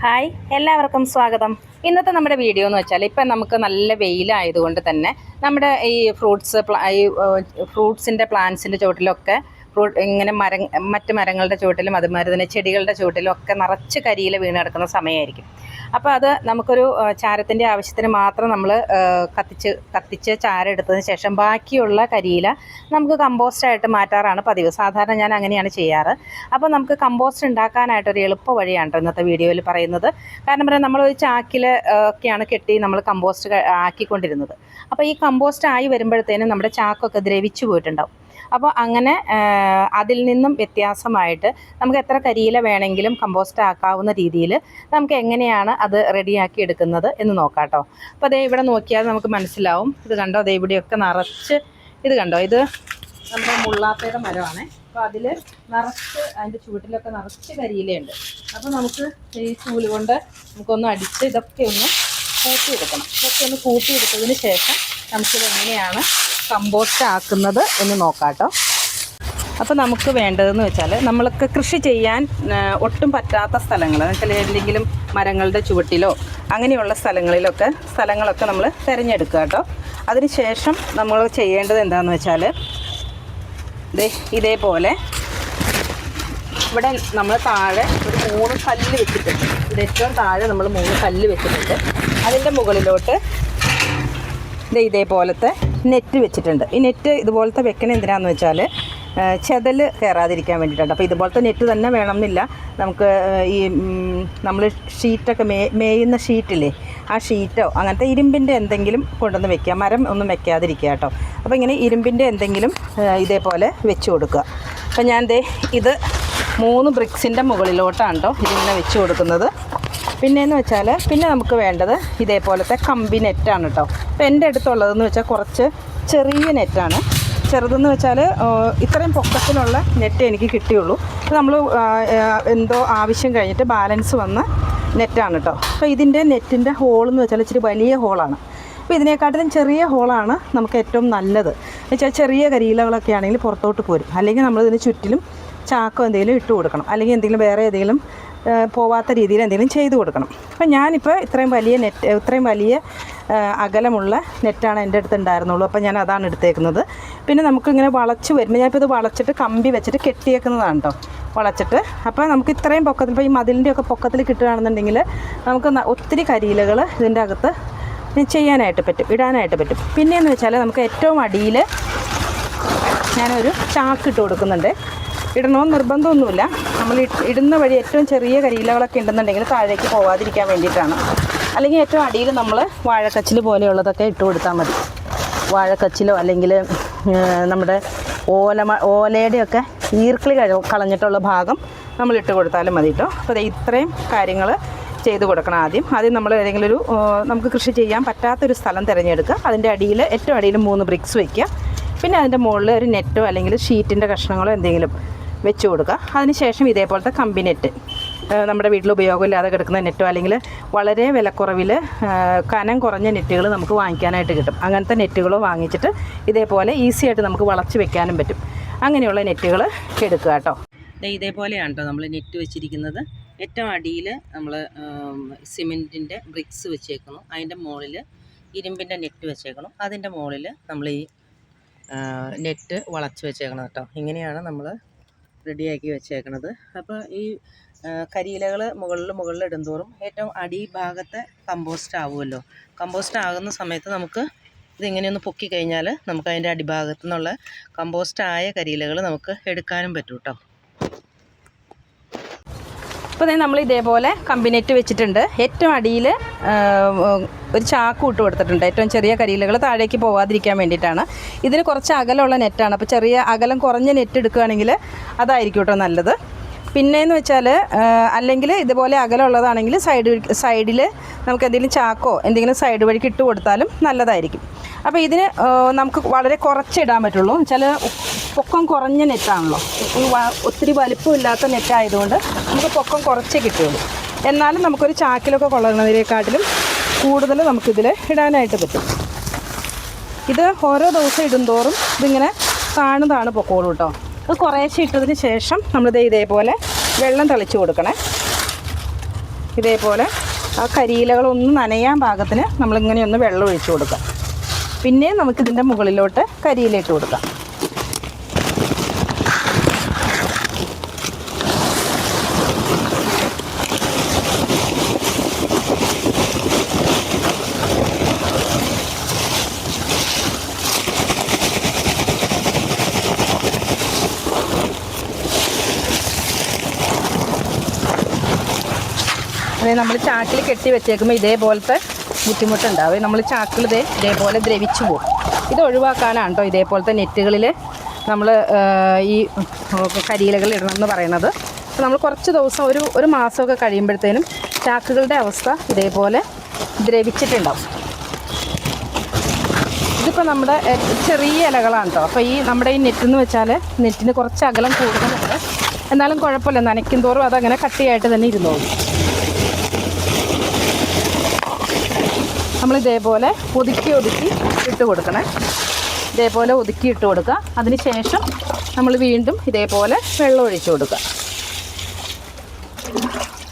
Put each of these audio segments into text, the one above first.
Hi എല്ലാവർക്കും സ്വാഗതം. ഇന്നത്തെ നമ്മുടെ വീഡിയോ എന്ന് വെച്ചാൽ ഇപ്പം നമുക്ക് നല്ല വെയിലായതുകൊണ്ട് തന്നെ നമ്മുടെ ഈ ഫ്രൂട്ട്സ് ഈ ഫ്രൂട്ട്സിന്റെ പ്ലാന്റ്സിന്റെ ചുവട്ടിലൊക്കെ ഫ്രൂട്ട് ഇങ്ങനെ മര മറ്റ് മരങ്ങളുടെ ചുവട്ടിലും അതുമാതിരി തന്നെ ചെടികളുടെ ചുവട്ടിലും ഒക്കെ നിറച്ച് കരിയില വീണ് കിടക്കുന്ന സമയമായിരിക്കും. അപ്പോൾ അത് നമുക്കൊരു ചാരത്തിന്റെ ആവശ്യത്തിന് മാത്രം നമ്മൾ കത്തിച്ച് കത്തിച്ച് ചാരം എടുത്തതിന് ശേഷം ബാക്കിയുള്ള കരിയില നമുക്ക് കമ്പോസ്റ്റായിട്ട് മാറ്റാറാണ് പതിവ്. സാധാരണ ഞാൻ അങ്ങനെയാണ് ചെയ്യാറ്. അപ്പോൾ നമുക്ക് കമ്പോസ്റ്റ് ഉണ്ടാക്കാനായിട്ടൊരു എളുപ്പ വഴിയാണ് ഇന്നത്തെ വീഡിയോയിൽ പറയുന്നത്. കാരണം പറയാം നമ്മളൊരു ചാക്കിൽ ഒക്കെയാണ് കെട്ടി നമ്മൾ കമ്പോസ്റ്റ് ആക്കിക്കൊണ്ടിരുന്നത്. അപ്പോൾ ഈ കമ്പോസ്റ്റ് ആയി വരുമ്പോഴത്തേനും നമ്മുടെ ചാക്കൊക്കെ ദ്രവിച്ചു പോയിട്ടുണ്ടാവും. അപ്പോൾ അങ്ങനെ അതിൽ നിന്നും വ്യത്യാസമായിട്ട് നമുക്ക് എത്ര കരിയില വേണമെങ്കിലും കമ്പോസ്റ്റ് ആക്കാവുന്ന രീതിയിൽ നമുക്ക് എങ്ങനെയാണ് അത് റെഡിയാക്കി എടുക്കുന്നത് എന്ന് നോക്കാട്ടോ. കേട്ടോ അപ്പോൾ അതേ ഇവിടെ നോക്കിയാൽ നമുക്ക് മനസ്സിലാവും. ഇത് കണ്ടോ? അതേ ഇവിടെയൊക്കെ നിറച്ച് ഇത് കണ്ടോ? ഇത് നമ്മുടെ മുള്ളാത്തയുടെ മരമാണ്. അപ്പോൾ അതിൽ നിറച്ച് അതിന്റെ ചുവട്ടിലൊക്കെ നിറച്ച് കരിയിലുണ്ട് അപ്പോൾ നമുക്ക് ഈ ചൂൽ കൊണ്ട് നമുക്കൊന്ന് അടിച്ച് ഇതൊക്കെ ഒന്ന് കൂട്ടിയെടുക്കണം. ഇതൊക്കെ ഒന്ന് കൂട്ടിയെടുത്തതിന് ശേഷം നമുക്കിത് എങ്ങനെയാണ് കമ്പോസ്റ്റ് ആക്കുന്നത് എന്ന് നോക്കാം കേട്ടോ അപ്പോൾ നമുക്ക് വേണ്ടതെന്ന് വെച്ചാൽ നമ്മൾക്ക് കൃഷി ചെയ്യാൻ ഒട്ടും പറ്റാത്ത സ്ഥലങ്ങൾ വെച്ചാൽ എന്തെങ്കിലും മരങ്ങളുടെ ചുവട്ടിലോ അങ്ങനെയുള്ള സ്ഥലങ്ങളിലൊക്കെ സ്ഥലങ്ങളൊക്കെ നമ്മൾ തിരഞ്ഞെടുക്കുക കേട്ടോ. അതിനുശേഷം നമ്മൾ ചെയ്യേണ്ടത് എന്താണെന്ന് വെച്ചാൽ ഇതേപോലെ ഇവിടെ നമ്മൾ താഴെ ഒരു മൂന്ന് കല്ല് വെച്ചിട്ടുണ്ട്. ഇത് ഏറ്റവും താഴെ നമ്മൾ മൂന്ന് കല്ല് വെച്ചിട്ടുണ്ട്. അതിന്റെ മുകളിലോട്ട് ദേ ഇതേപോലത്തെ നെറ്റ് വെച്ചിട്ടുണ്ട്. ഈ നെറ്റ് ഇതുപോലത്തെ വെക്കണ എന്തിനാന്ന് വെച്ചാൽ ചെതൽ കയറാതിരിക്കാൻ വേണ്ടിയിട്ടാണ്. അപ്പോൾ ഇതുപോലത്തെ നെറ്റ് തന്നെ വേണമെന്നില്ല. നമുക്ക് ഈ നമ്മൾ ഷീറ്റൊക്കെ മേ മേയുന്ന ഷീറ്റില്ലേ ആ ഷീറ്റോ അങ്ങനത്തെ ഇരുമ്പിന്റെ എന്തെങ്കിലും കൊണ്ടുവന്ന് വെക്കുക. മരം ഒന്നും വെക്കാതിരിക്കുക കേട്ടോ. അപ്പോൾ ഇങ്ങനെ ഇരുമ്പിന്റെ എന്തെങ്കിലും ഇതേപോലെ വെച്ച് കൊടുക്കുക. അപ്പോൾ ഞാൻ ദേ ഇത് മൂന്ന് ബ്രിക്സിന്റെ മുകളിലോട്ടാണ് കേട്ടോ ഇതിങ്ങനെ വെച്ച് കൊടുക്കുന്നത്. പിന്നെയെന്ന് വെച്ചാൽ പിന്നെ നമുക്ക് വേണ്ടത് ഇതേപോലത്തെ കമ്പി നെറ്റാണ് കേട്ടോ അപ്പോൾ എന്റെ അടുത്തുള്ളതെന്ന് വെച്ചാൽ കുറച്ച് ചെറിയ നെറ്റാണ്. ചെറുതെന്ന് വെച്ചാൽ ഇത്രയും പൊക്കത്തിലുള്ള നെറ്റ് എനിക്ക് കിട്ടിയുള്ളൂ. നമ്മൾ എന്തോ ആവശ്യം കഴിഞ്ഞിട്ട് ബാലൻസ് വന്ന നെറ്റാണ് കേട്ടോ അപ്പോൾ ഇതിന്റെ നെറ്റിന്റെ ഹോളെന്ന് വെച്ചാൽ ഇച്ചിരി വലിയ ഹോളാണ്. അപ്പോൾ ഇതിനെക്കാട്ടിലും ചെറിയ ഹോളാണ് നമുക്ക് ഏറ്റവും നല്ലത്. എന്ന് വെച്ചാൽ ചെറിയ കരിയിലകളൊക്കെ ആണെങ്കിൽ പുറത്തോട്ട് പോരും. അല്ലെങ്കിൽ നമ്മൾ ഇതിന് ചുറ്റിലും ചാക്കോ എന്തെങ്കിലും ഇട്ട് കൊടുക്കണം. അല്ലെങ്കിൽ എന്തെങ്കിലും വേറെ ഏതെങ്കിലും പോവാത്ത രീതിയിൽ എന്തെങ്കിലും ചെയ്തു കൊടുക്കണം. അപ്പം ഞാനിപ്പോൾ ഇത്രയും വലിയ നെറ്റ് ഇത്രയും വലിയ അകലമുള്ള നെറ്റാണ് എന്റെ അടുത്ത് ഉണ്ടായിരുന്നുള്ളൂ. അപ്പോൾ ഞാൻ അതാണ് എടുത്തേക്കുന്നത്. പിന്നെ നമുക്കിങ്ങനെ വളച്ച് വരുമ്പോൾ ഞാനിപ്പോൾ ഇത് വളച്ചിട്ട് കമ്പി വെച്ചിട്ട് കെട്ടിയേക്കുന്നതാണ് കേട്ടോ വളച്ചിട്ട്. അപ്പോൾ നമുക്ക് ഇത്രയും പൊക്കത്തിൽ ഇപ്പോൾ ഈ മതിലിന്റെ ഒക്കെ പൊക്കത്തിൽ കിട്ടുകയാണെന്നുണ്ടെങ്കിൽ നമുക്ക് ഒത്തിരി കരിയിലകൾ ഇതിന്റെ അകത്ത് ചെയ്യാനായിട്ട് പറ്റും ഇടാനായിട്ട് പറ്റും. പിന്നെയെന്ന് വെച്ചാൽ നമുക്ക് ഏറ്റവും അടിയിൽ ഞാനൊരു ചാക്കിട്ട് കൊടുക്കുന്നുണ്ട്. ഇടണമെന്ന് നിർബന്ധമൊന്നുമില്ല. നമ്മൾ ഇടുന്ന വഴി ഏറ്റവും ചെറിയ കരിയിലകളൊക്കെ ഉണ്ടെന്നുണ്ടെങ്കിൽ താഴേക്ക് പോവാതിരിക്കാൻ വേണ്ടിയിട്ടാണ്. അല്ലെങ്കിൽ ഏറ്റവും അടിയിൽ നമ്മൾ വാഴക്കച്ചിൽ പോലെയുള്ളതൊക്കെ ഇട്ട് കൊടുത്താൽ മതി. വാഴക്കച്ചിലോ അല്ലെങ്കിൽ നമ്മുടെ ഓല ഓലയുടെയൊക്കെ ഈർക്കിളി കളഞ്ഞിട്ടുള്ള ഭാഗം നമ്മൾ ഇട്ട് കൊടുത്താലും മതി കേട്ടോ അപ്പോൾ ഇത്രയും കാര്യങ്ങൾ ചെയ്ത് കൊടുക്കണം ആദ്യം. ആദ്യം നമ്മൾ ഏതെങ്കിലും ഒരു നമുക്ക് കൃഷി ചെയ്യാൻ പറ്റാത്തൊരു സ്ഥലം തിരഞ്ഞെടുക്കുക. അതിന്റെ അടിയിൽ ഏറ്റവും അടിയിൽ മൂന്ന് ബ്രിക്സ് വയ്ക്കുക പിന്നെ അതിന്റെ മുകളിൽ ഒരു നെറ്റോ അല്ലെങ്കിൽ ഷീറ്റിന്റെ കഷ്ണങ്ങളോ എന്തെങ്കിലും വെച്ച് കൊടുക്കുക. അതിനുശേഷം ഇതേപോലത്തെ കമ്പി നെറ്റ് നമ്മുടെ വീട്ടിൽ ഉപയോഗമില്ലാതെ കിടക്കുന്ന നെറ്റോ അല്ലെങ്കിൽ വളരെ വിലക്കുറവിൽ കനം കുറഞ്ഞ നെറ്റുകൾ നമുക്ക് വാങ്ങിക്കാനായിട്ട് കിട്ടും. അങ്ങനത്തെ നെറ്റുകളോ വാങ്ങിച്ചിട്ട് ഇതേപോലെ ഈസി ആയിട്ട് നമുക്ക് വളച്ച് വെക്കാനും പറ്റും. അങ്ങനെയുള്ള നെറ്റുകൾ എടുക്കുക കേട്ടോ. ഇതേപോലെയാണ് കേട്ടോ നമ്മൾ നെറ്റ് വെച്ചിരിക്കുന്നത്. ഏറ്റവും അടിയിൽ നമ്മൾ സിമെന്റിന്റെ ബ്രിക്സ് വെച്ചേക്കുന്നു. അതിന്റെ മുകളിൽ ഇരുമ്പിന്റെ നെറ്റ് വെച്ചേക്കണം അതിന്റെ മുകളിൽ നമ്മൾ ഈ നെറ്റ് വളച്ച് വെച്ചേക്കണം കേട്ടോ. ഇങ്ങനെയാണ് നമ്മൾ റെഡിയാക്കി വെച്ചേക്കണത്. അപ്പോൾ ഈ കരിയിലകൾ മുകളിൽ മുകളിൽ ഇടുന്തോറും ഏറ്റവും അടി ഭാഗത്തെ കമ്പോസ്റ്റ് ആവുമല്ലോ. കമ്പോസ്റ്റ് ആകുന്ന സമയത്ത് നമുക്ക് ഇതിങ്ങനെയൊന്ന് പൊക്കി കഴിഞ്ഞാൽ നമുക്ക് അതിന്റെ അടിഭാഗത്തു നിന്നുള്ള ആയ കരിയിലകൾ നമുക്ക് എടുക്കാനും പറ്റും കേട്ടോ ഇപ്പോൾ നമ്മൾ ഇതേപോലെ കമ്പിനെറ്റ് വെച്ചിട്ടുണ്ട്. ഏറ്റവും അടിയിൽ ഒരു ചാക്ക് ഇട്ട് കൊടുത്തിട്ടുണ്ട്. ഏറ്റവും ചെറിയ കരിയിലകൾ താഴേക്ക് പോവാതിരിക്കാൻ വേണ്ടിയിട്ടാണ്. ഇതിന് കുറച്ച് അകലമുള്ള നെറ്റാണ്. അപ്പോൾ ചെറിയ അകലം കുറഞ്ഞ നെറ്റ് എടുക്കുകയാണെങ്കിൽ അതായിരിക്കും കേട്ടോ നല്ലത്. പിന്നെയെന്ന് വെച്ചാൽ അല്ലെങ്കിൽ ഇതുപോലെ അകലമുള്ളതാണെങ്കിൽ സൈഡ് സൈഡിൽ നമുക്ക് എന്തെങ്കിലും ചാക്കോ എന്തെങ്കിലും സൈഡ് വഴിക്ക് ഇട്ട് കൊടുത്താലും നല്ലതായിരിക്കും. അപ്പോൾ ഇതിന് നമുക്ക് വളരെ കുറച്ചിടാൻ പറ്റുള്ളൂ. വെച്ചാൽ പൊക്കം കുറഞ്ഞ നെറ്റാണല്ലോ. ഒത്തിരി വലിപ്പമില്ലാത്ത നെറ്റായതുകൊണ്ട് നമുക്ക് പൊക്കം കുറച്ചേ കിട്ടുള്ളൂ എന്നാലും നമുക്കൊരു ചാക്കിലൊക്കെ കൊള്ളുന്നതിനെക്കാട്ടിലും കൂടുതൽ നമുക്കിതിൽ ഇടാനായിട്ട് പറ്റും. ഇത് ഓരോ ദിവസം ഇടുന്തോറും ഇതിങ്ങനെ താണു താണു പൊക്കോളൂ കേട്ടോ അത് കുറേശ്ശെ ഇട്ടതിന് ശേഷം നമ്മളിത് ഇതേപോലെ വെള്ളം തളിച്ചു കൊടുക്കണേ. ഇതേപോലെ ആ കരിയിലകളൊന്നും നനയാൻ പാകത്തിന് നമ്മളിങ്ങനെ ഒന്ന് വെള്ളം ഒഴിച്ചു കൊടുക്കാം. പിന്നെ നമുക്കിതിന്റെ മുകളിലോട്ട് കരിയില ഇട്ട് കൊടുക്കാം. അതെ നമ്മൾ ചാക്കിൽ കെട്ടി വെച്ചേക്കുമ്പോൾ ഇതേപോലത്തെ ബുദ്ധിമുട്ടുണ്ടാവും. നമ്മൾ ചാക്കിൽ ഇതേ ഇതേപോലെ ദ്രവിച്ചു പോകും ഇത് ഒഴിവാക്കാനാണ് കേട്ടോ ഇതേപോലത്തെ നെറ്റുകളിൽ നമ്മൾ ഈ കരിയിലകൾ ഇടണം എന്ന് പറയുന്നത് നമ്മൾ കുറച്ച് ദിവസം ഒരു ഒരു മാസമൊക്കെ കഴിയുമ്പോഴത്തേനും ചാക്കുകളുടെ അവസ്ഥ ഇതേപോലെ ദ്രവിച്ചിട്ടുണ്ടാവും. ഇതിപ്പോൾ നമ്മുടെ ചെറിയ ഇലകളാണ് കേട്ടോ അപ്പോൾ ഈ നമ്മുടെ ഈ നെറ്റ് എന്ന് വെച്ചാൽ നെറ്റിന് കുറച്ച് അകലം കൂടുതലുണ്ട്. എന്നാലും കുഴപ്പമില്ല നനയ്ക്കും തോറും അതങ്ങനെ കട്ടിയായിട്ട് തന്നെ ഇരുന്നോളും. നമ്മൾ ഇതേപോലെ ഒതുക്കി ഒതുക്കി ഇട്ട് കൊടുക്കണേ. ഇതേപോലെ ഒതുക്കി ഇട്ട് കൊടുക്കുക അതിന് ശേഷം നമ്മൾ വീണ്ടും ഇതേപോലെ വെള്ളം ഒഴിച്ചു കൊടുക്കുക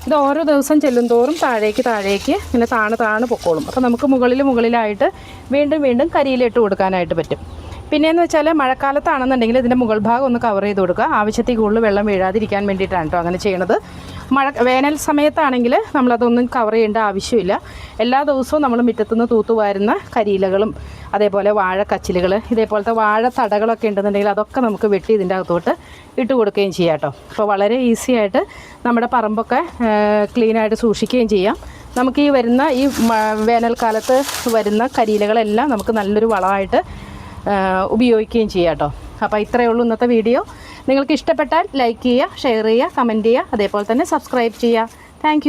ഇത് ഓരോ ദിവസം ചെല്ലും തോറും താഴേക്ക് താഴേക്ക് ഇങ്ങനെ താണ് താണ് പൊക്കോളും. അപ്പോൾ നമുക്ക് മുകളിൽ മുകളിലായിട്ട് വീണ്ടും വീണ്ടും കരിയിലിട്ട് കൊടുക്കാനായിട്ട് പറ്റും. പിന്നെയെന്ന് വെച്ചാൽ മഴക്കാലത്താണെന്നുണ്ടെങ്കിൽ ഇതിന്റെ മുകൾ ഭാഗം ഒന്ന് കവർ ചെയ്ത് കൊടുക്കുക ആവശ്യത്തിൽ കൂടുതൽ വെള്ളം വീഴാതിരിക്കാൻ വേണ്ടിയിട്ടാണ് കേട്ടോ അങ്ങനെ ചെയ്യണത്. മഴ വേനൽ സമയത്താണെങ്കിൽ നമ്മളതൊന്നും കവർ ചെയ്യേണ്ട ആവശ്യമില്ല. എല്ലാ ദിവസവും നമ്മൾ മുറ്റത്തുനിന്ന് തൂത്തുവാരുന്ന കരിയിലകളും അതേപോലെ വാഴ കച്ചിലുകൾ ഇതേപോലത്തെ വാഴ തടകളൊക്കെ ഉണ്ടെന്നുണ്ടെങ്കിൽ അതൊക്കെ നമുക്ക് വെട്ടി ഇതിന്റെ അകത്തോട്ട് ഇട്ട് കൊടുക്കുകയും ചെയ്യാം കേട്ടോ അപ്പോൾ വളരെ ഈസി ആയിട്ട് നമ്മുടെ പറമ്പൊക്കെ ക്ലീനായിട്ട് സൂക്ഷിക്കുകയും ചെയ്യാം. നമുക്ക് ഈ വരുന്ന ഈ വേനൽക്കാലത്ത് വരുന്ന കരിയിലകളെല്ലാം നമുക്ക് നല്ലൊരു വളമായിട്ട് ഉപയോഗിക്കുകയും ചെയ്യാം കേട്ടോ അപ്പോൾ ഇത്രയേ ഉള്ളൂ ഇന്നത്തെ വീഡിയോ. നിങ്ങൾക്ക് ഇഷ്ടപ്പെട്ടാൽ ലൈക്ക് ചെയ്യുക ഷെയർ ചെയ്യുക കമന്റ് ചെയ്യുക അതേപോലെ തന്നെ സബ്സ്ക്രൈബ് ചെയ്യുക. താങ്ക്